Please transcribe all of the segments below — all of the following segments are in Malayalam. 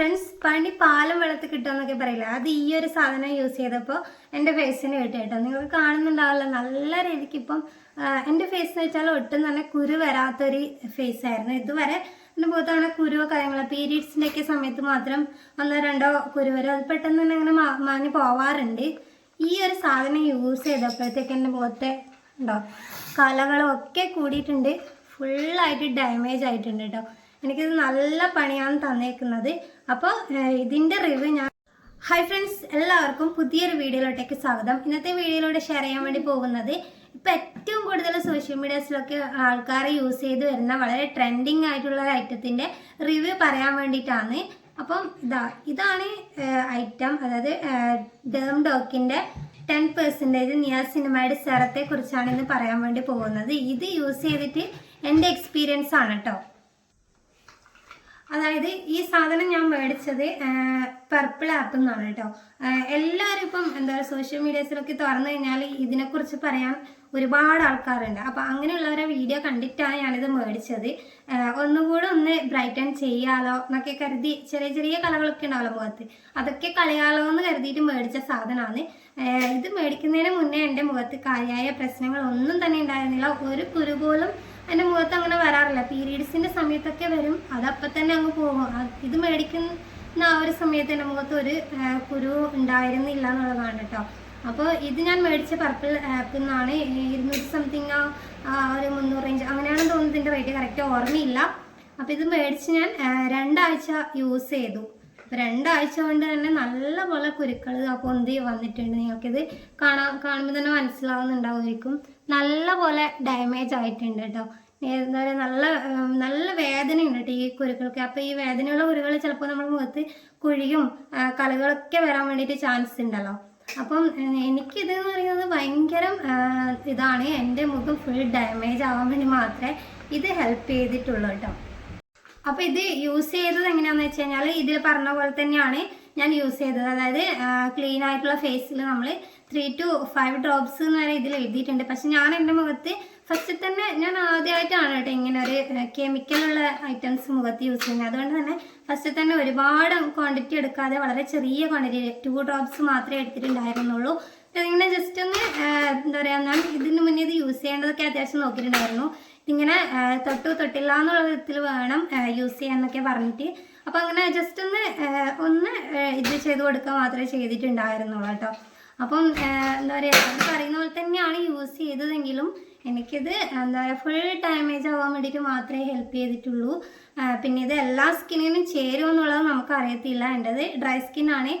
ഫ്രണ്ട്സ് പണി പാലം വെള്ളത്തിൽ കിട്ടുമെന്നൊക്കെ പറയില്ല? അത് ഈ ഒരു സാധനം യൂസ് ചെയ്തപ്പോൾ എന്റെ ഫേസിന് കിട്ടി കേട്ടോ നിങ്ങൾക്ക് കാണുന്നുണ്ടാവില്ല. നല്ല രീതിക്ക് ഇപ്പം എന്റെ ഫേസ് എന്ന് വെച്ചാൽ ഒട്ടും തന്നെ കുരു വരാത്തൊരു ഫേസ് ആയിരുന്നു. ഇതുവരെ എന്റെ മുഖത്ത് അങ്ങനെ കുരുവോ കാര്യങ്ങളോ പീരീഡ്സിന്റെ ഒക്കെ സമയത്ത് മാത്രം ഒന്നോ രണ്ടോ കുരു വരും. അത് പെട്ടെന്ന് തന്നെ അങ്ങനെ മാഞ്ഞ് പോവാറുണ്ട്. ഈ ഒരു സാധനം യൂസ് ചെയ്തപ്പോഴത്തേക്ക് എന്റെ മുഖത്തെ ഉണ്ടോ കലകളും ഒക്കെ കൂടിയിട്ടുണ്ട്. ഫുള്ളായിട്ട് ഡാമേജ് ആയിട്ടുണ്ട് കേട്ടോ എനിക്കിത് നല്ല പണിയാണ് തന്നേക്കുന്നത്. അപ്പോൾ ഇതിന്റെ റിവ്യൂ ഞാൻ ഹായ് ഫ്രണ്ട്സ് എല്ലാവർക്കും പുതിയൊരു വീഡിയോയിലോട്ടേക്ക് സ്വാഗതം. ഇന്നത്തെ വീഡിയോയിലൂടെ ഷെയർ ചെയ്യാൻ വേണ്ടി പോകുന്നത് ഇപ്പം ഏറ്റവും കൂടുതൽ സോഷ്യൽ മീഡിയാസിലൊക്കെ ആൾക്കാർ യൂസ് ചെയ്ത് വരുന്ന വളരെ ട്രെൻഡിങ് ആയിട്ടുള്ള ഒരു ഐറ്റത്തിന്റെ റിവ്യൂ പറയാൻ വേണ്ടിയിട്ടാണ്. അപ്പം ഇതാ ഇതാണ് ഐറ്റം അതായത് ഡേം ഡോക്കിന്റെ ടെൻ പെർസെന്റേജ് നിയാസിനിമയുടെ സെറത്തെ കുറിച്ചാണ് ഇന്ന് പറയാൻ വേണ്ടി പോകുന്നത്. ഇത് യൂസ് ചെയ്തിട്ട് എന്റെ എക്സ്പീരിയൻസ് ആണ് കേട്ടോ അതായത് ഈ സാധനം ഞാൻ മേടിച്ചത് പർപ്പിൾ ആപ്പ് എന്നാണ് കേട്ടോ. എല്ലാവരും ഇപ്പം എന്താ പറയുക സോഷ്യൽ മീഡിയസിലൊക്കെ തുറന്നു കഴിഞ്ഞാൽ ഇതിനെക്കുറിച്ച് പറയാൻ ഒരുപാട് ആൾക്കാരുണ്ട്. അപ്പം അങ്ങനെയുള്ളവരെ വീഡിയോ കണ്ടിട്ടാണ് ഞാനിത് മേടിച്ചത്. ഒന്നുകൂടെ ഒന്ന് ബ്രൈറ്റൺ ചെയ്യാലോ എന്നൊക്കെ കരുതി ചെറിയ ചെറിയ കളകളൊക്കെ ഉണ്ടാവല്ലോ മുഖത്ത്. അതൊക്കെ കളയാലോ എന്ന് കരുതിയിട്ട് മേടിച്ച സാധനമാണ്. ഇത് മേടിക്കുന്നതിന് മുന്നേ എന്റെ മുഖത്ത് കാര്യമായ പ്രശ്നങ്ങൾ ഒന്നും തന്നെ ഉണ്ടായിരുന്നില്ല. ഒരു കുരു പോലും എന്റെ മുഖത്ത് അങ്ങനെ വരാറില്ല. പീരീഡ്സിന്റെ സമയത്തൊക്കെ വരും. അതപ്പം തന്നെ അങ്ങ് പോകും. ഇത് മേടിക്കുന്ന ആ ഒരു സമയത്ത് എന്റെ മുഖത്ത് ഒരു കുരു ഉണ്ടായിരുന്നില്ല എന്നുള്ളതാണ് കേട്ടോ അപ്പോൾ ഇത് ഞാൻ മേടിച്ച പർപ്പിൾ ആപ്പിൽ നിന്നാണ് ഇരുന്നൂറ്റി സംതിങ് ആ ഒരു മുന്നൂറ് റേഞ്ച് അങ്ങനെയാണെന്ന് തോന്നുന്നത്. ഇതിന്റെ റേറ്റ് കറക്റ്റ് ഓർമ്മയില്ല. അപ്പോൾ ഇത് മേടിച്ച് ഞാൻ രണ്ടാഴ്ച യൂസ് ചെയ്തു. രണ്ടാഴ്ച കൊണ്ട് തന്നെ നല്ലപോലെ കുരുക്കൾ ആ പൊന്തി വന്നിട്ടുണ്ട്. നിങ്ങൾക്കിത് കാണാൻ കാണുമ്പോൾ തന്നെ മനസ്സിലാവുന്നുണ്ടാവുമായിരിക്കും. നല്ലപോലെ ഡാമേജ് ആയിട്ടുണ്ട് കേട്ടോ എന്താ പറയുക നല്ല നല്ല നല്ല വേദനയുണ്ട് കേട്ടോ ഈ കുരുക്കൾക്ക്. അപ്പോൾ ഈ വേദനയുള്ള കുരുകൾ ചിലപ്പോൾ നമ്മുടെ മുഖത്ത് കുഴിയും കലകളൊക്കെ വരാൻ വേണ്ടിയിട്ട് ചാൻസ് ഉണ്ടല്ലോ. അപ്പം ഏഹ്, എനിക്കിത് എന്ന് പറയുന്നത് ഭയങ്കര ഇതാണ്. എന്റെ മുഖം ഫുൾ ഡാമേജ് ആവാൻ വേണ്ടി മാത്രമേ ഇത് ഹെൽപ്പ് ചെയ്തിട്ടുള്ളൂ കേട്ടോ അപ്പോൾ ഇത് യൂസ് ചെയ്തത് എങ്ങനെയാന്ന് വെച്ച് കഴിഞ്ഞാൽ ഇതിൽ പറഞ്ഞ പോലെ തന്നെയാണ് ഞാൻ യൂസ് ചെയ്തത്. അതായത് ക്ലീൻ ആയിട്ടുള്ള ഫേസിൽ നമ്മൾ ത്രീ ടു ഫൈവ് ഡ്രോപ്സ് എന്ന് വരെ ഇതിൽ എഴുതിയിട്ടുണ്ട്. പക്ഷെ ഞാൻ എന്റെ മുഖത്ത് ഫസ്റ്റ് തന്നെ ഞാൻ ആദ്യമായിട്ടാണ് കേട്ടോ ഇങ്ങനെ ഒരു കെമിക്കലുള്ള ഐറ്റംസ് മുഖത്ത് യൂസ് ചെയ്യുന്നത്. അതുകൊണ്ട് തന്നെ ഫസ്റ്റ് തന്നെ ഒരുപാട് ക്വാണ്ടിറ്റി എടുക്കാതെ വളരെ ചെറിയ ക്വാണ്ടിറ്റി ടു ഡ്രോപ്സ് മാത്രമേ എടുത്തിട്ടുണ്ടായിരുന്നുള്ളൂ. ഇങ്ങനെ ജസ്റ്റ് ഒന്ന് എന്താ പറയുക ഞാൻ ഇതിന് മുന്നേ ഇത് യൂസ് ചെയ്യേണ്ടതൊക്കെ അത്യാവശ്യം നോക്കിയിട്ടുണ്ടായിരുന്നു. ഇതിങ്ങനെ ആ, തൊട്ടു തൊട്ടില്ല എന്നുള്ള വിധത്തിൽ വേണം യൂസ് ചെയ്യാന്നൊക്കെ പറഞ്ഞിട്ട്. അപ്പോൾ അങ്ങനെ ജസ്റ്റ് ഒന്ന് ഒന്ന് ഇത് ചെയ്ത് കൊടുക്കുക മാത്രമേ ചെയ്തിട്ടുണ്ടായിരുന്നുള്ളൂ കേട്ടോ. അപ്പം എന്താ പറയുക പറയുന്ന പോലെ തന്നെയാണ് യൂസ് ചെയ്തതെങ്കിലും എനിക്കിത് എന്താ പറയുക ഫുൾ ഡാമേജ് ആവാൻ വേണ്ടിയിട്ട് മാത്രമേ ഹെൽപ്പ് ചെയ്തിട്ടുള്ളൂ. പിന്നെ ഇത് എല്ലാ സ്കിന്നിനും ചേരുമെന്നുള്ളത് നമുക്ക് അറിയത്തില്ല. എന്റെത് ഡ്രൈ സ്കിന്നാണ്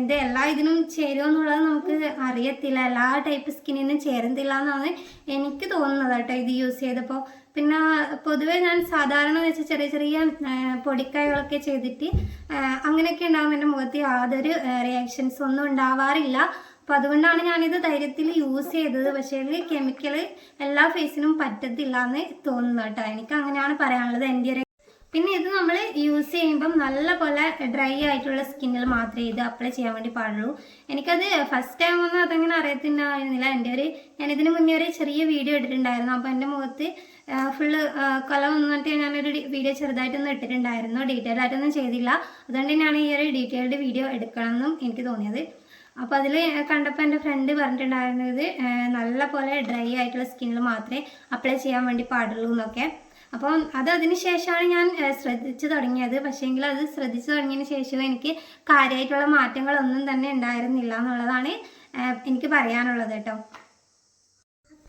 ഇത് എല്ലാ ഇതിനും ചേരുമെന്നുള്ളത് നമുക്ക് അറിയത്തില്ല. എല്ലാ ടൈപ്പ് സ്കിന്നിനും ചേരുന്നില്ല എന്നാണ് എനിക്ക് തോന്നുന്നത് കേട്ടോ ഇത് യൂസ് ചെയ്തപ്പോൾ. പിന്നെ പൊതുവേ ഞാൻ സാധാരണ വെച്ച് ചെറിയ ചെറിയ പൊടിക്കായകളൊക്കെ ചെയ്തിട്ട് അങ്ങനെയൊക്കെ ഉണ്ടാകും എന്റെ മുഖത്ത് യാതൊരു റിയാക്ഷൻസ് ഒന്നും ഉണ്ടാവാറില്ല. അപ്പോൾ അതുകൊണ്ടാണ് ഞാനിത് ധൈര്യത്തിൽ യൂസ് ചെയ്തത്. പക്ഷേ കെമിക്കൽ എല്ലാ ഫേസിനും പറ്റത്തില്ല എന്ന് തോന്നുന്നു കേട്ടോ. എനിക്ക് അങ്ങനെയാണ് പറയാനുള്ളത് എന്റെ ഒരു പിന്നെ ഇത് നമ്മൾ യൂസ് ചെയ്യുമ്പം നല്ല പോലെ ഡ്രൈ ആയിട്ടുള്ള സ്കിന്നിൽ മാത്രമേ ഇത് അപ്ലൈ ചെയ്യാൻ വേണ്ടി പാടുള്ളൂ. എനിക്കത് ഫസ്റ്റ് ടൈം ഒന്നും അതങ്ങനെ അറിയത്തിണ്ടായിരുന്നില്ല എന്റെ ഒരു ഞാൻ ഇതിന് മുന്നേ ഒരു ചെറിയ വീഡിയോ ഇട്ടിട്ടുണ്ടായിരുന്നു. അപ്പോൾ എന്റെ മുഖത്ത് ഫുള്ള് കൊല വന്നിട്ട് ഞാനൊരു വീഡിയോ ചെറുതായിട്ടൊന്നും ഇട്ടിട്ടുണ്ടായിരുന്നു. ഡീറ്റെയിൽ ആയിട്ടൊന്നും ചെയ്തില്ല. അതുകൊണ്ട് തന്നെയാണ് ഈ ഒരു ഡീറ്റെയിൽഡ് വീഡിയോ എടുക്കണമെന്നും എനിക്ക് തോന്നിയത്. അപ്പോൾ അതിൽ കണ്ടപ്പോൾ എന്റെ ഫ്രണ്ട് പറഞ്ഞിട്ടുണ്ടായിരുന്നത് നല്ല പോലെ ഡ്രൈ ആയിട്ടുള്ള സ്കിന്നിൽ മാത്രമേ അപ്ലൈ ചെയ്യാൻ വേണ്ടി പാടുള്ളൂ എന്നൊക്കെ. അപ്പം അത് അതിന് ശേഷമാണ് ഞാൻ ശ്രദ്ധിച്ചു തുടങ്ങിയത്. പക്ഷേങ്കിൽ അത് ശ്രദ്ധിച്ചു തുടങ്ങിയതിന് ശേഷം എനിക്ക് കാര്യമായിട്ടുള്ള മാറ്റങ്ങളൊന്നും തന്നെ ഉണ്ടായിരുന്നില്ല എന്നുള്ളതാണ് എനിക്ക് പറയാനുള്ളത് കേട്ടോ.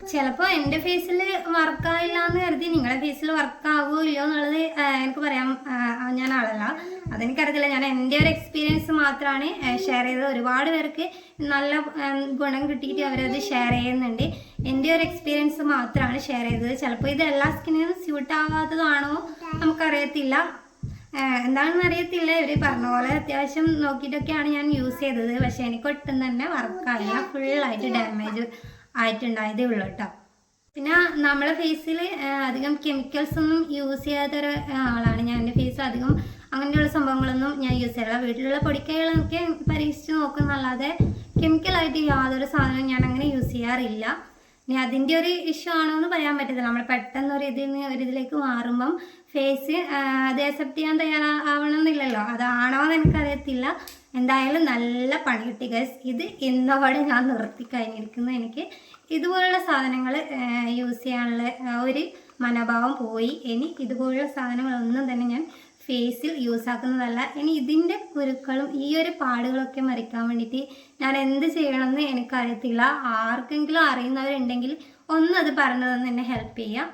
ചിലപ്പോൾ എന്റെ ഫേസിൽ വർക്കായില്ല എന്ന് കരുതി നിങ്ങളുടെ ഫേസിൽ വർക്കാവോ ഇല്ലയോ എന്നുള്ളത് എനിക്ക് പറയാൻ ഞാൻ ആളല്ല. അതെനിക്കറിയത്തില്ല. ഞാൻ എന്റെ ഒരു എക്സ്പീരിയൻസ് മാത്രമാണ് ഷെയർ ചെയ്തത്. ഒരുപാട് പേർക്ക് നല്ല ഗുണം കിട്ടിയിട്ട് അവരത് ഷെയർ ചെയ്യുന്നുണ്ട്. എന്റെ ഒരു എക്സ്പീരിയൻസ് മാത്രമാണ് ഷെയർ ചെയ്തത്. ചിലപ്പോൾ ഇത് എല്ലാ സ്കിന്നിനും സ്യൂട്ട് ആവാത്തതാണോ നമുക്കറിയത്തില്ല. എന്താണെന്ന് അറിയത്തില്ല. ഇവർ പറഞ്ഞ പോലെ അത്യാവശ്യം നോക്കിയിട്ടൊക്കെയാണ് ഞാൻ യൂസ് ചെയ്തത്. പക്ഷെ എനിക്ക് ഒട്ടും തന്നെ വർക്കായില്ല ഫുള്ളായിട്ട് ഡാമേജ് ആയിട്ടുണ്ടായതേ ഉള്ളൂ കേട്ടോ പിന്നെ നമ്മളെ ഫേസിൽ അധികം കെമിക്കൽസ് ഒന്നും യൂസ് ചെയ്യാത്തൊരു ആളാണ്. ഞാൻ എന്റെ ഫേസ് അധികം അങ്ങനെയുള്ള സംഭവങ്ങളൊന്നും ഞാൻ യൂസ് ചെയ്യാറില്ല. വീട്ടിലുള്ള പൊടിക്കൈകളൊക്കെ പരീക്ഷിച്ച് നോക്കുന്നല്ലാതെ കെമിക്കലായിട്ട് യാതൊരു സാധനവും ഞാൻ അങ്ങനെ യൂസ് ചെയ്യാറില്ല. ഇനി അതിന്റെ ഒരു ഇഷ്യൂ ആണോ എന്ന് പറയാൻ പറ്റത്തില്ല. നമ്മൾ പെട്ടെന്ന് ഒരു ഇതിൽ നിന്ന് ഒരു ഇതിലേക്ക് മാറുമ്പം ഫേസ് അത് അക്സെപ്റ്റ് ചെയ്യാൻ തയ്യാറാവണമെന്നില്ലല്ലോ. അതാണോ എന്ന് എനിക്കറിയത്തില്ല. എന്തായാലും നല്ല പണി കിട്ടി ഗൈസ് ഇത് ഇന്നോടെ ഞാൻ നിർത്തി കഴിഞ്ഞിരിക്കുന്നു. എനിക്ക് ഇതുപോലുള്ള സാധനങ്ങൾ യൂസ് ചെയ്യാനുള്ള ഒരു മനോഭാവം പോയി. ഇനി ഇതുപോലുള്ള സാധനങ്ങളൊന്നും തന്നെ ഞാൻ ഫേസിൽ യൂസ് ആക്കുന്നതല്ല. ഇനി ഇതിന്റെ കുരുക്കളും ഈ ഒരു പാടുകളൊക്കെ മറിക്കാൻ വേണ്ടിയിട്ട് ഞാൻ എന്ത് ചെയ്യണമെന്ന് എനിക്കറിയത്തില്ല. ആർക്കെങ്കിലും അറിയുന്നവരുണ്ടെങ്കിൽ ഒന്ന് അത് എന്നെ ഹെൽപ്പ് ചെയ്യാം.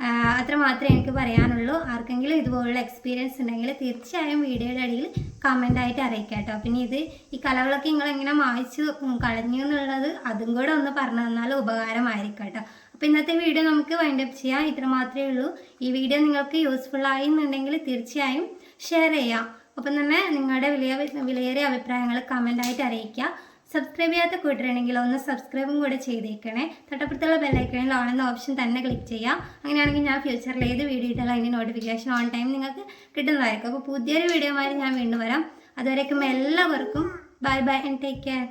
അത്ര മാത്രമേ എനിക്ക് പറയാനുള്ളൂ. ആർക്കെങ്കിലും ഇതുപോലുള്ള എക്സ്പീരിയൻസ് ഉണ്ടെങ്കിൽ തീർച്ചയായും വീഡിയോയുടെ അടിയിൽ കമന്റ് ആയിട്ട് അറിയിക്കാം കേട്ടോ. പിന്നെ ഇത് ഈ കലകളൊക്കെ നിങ്ങൾ എങ്ങനെ മായ്ച്ചു കളഞ്ഞു എന്നുള്ളത് അതും കൂടെ ഒന്ന് പറഞ്ഞു തന്നാൽ ഉപകാരമായിരിക്കും കേട്ടോ. അപ്പോൾ ഇന്നത്തെ വീഡിയോ നമുക്ക് വൈൻഡ് അപ്പ് ചെയ്യാം. ഇത്ര മാത്രമേ ഉള്ളൂ. ഈ വീഡിയോ നിങ്ങൾക്ക് യൂസ്ഫുൾ ആയി എന്നുണ്ടെങ്കിൽ തീർച്ചയായും ഷെയർ ചെയ്യാം. അപ്പം തന്നെ നിങ്ങളുടെ വിലയ വിലയേറിയ അഭിപ്രായങ്ങൾ കമന്റായിട്ട് അറിയിക്കുക സബ്സ്ക്രൈബ് ചെയ്യാത്ത കൂട്ടരുണ്ടെങ്കിൽ ഒന്ന് സബ്സ്ക്രൈബും കൂടെ ചെയ്തേക്കണേ. തൊട്ടപ്പുറത്തുള്ള ബെല്ലൈക്കണിൽ ഓൺ എന്ന ഓപ്ഷൻ തന്നെ ക്ലിക്ക് ചെയ്യാം. അങ്ങനെയാണെങ്കിൽ ഞാൻ ഫ്യൂച്ചറിൽ ഏത് വീഡിയോ ഇട്ടാലും അതിന്റെ നോട്ടിഫിക്കേഷൻ ഓൺ ടൈം നിങ്ങൾക്ക് കിട്ടുന്നതായിരിക്കും. അപ്പോൾ പുതിയൊരു വീഡിയോമായി ഞാൻ വീണ്ടും വരാം. അതുവരേക്കും എല്ലാവർക്കും bye bye and take care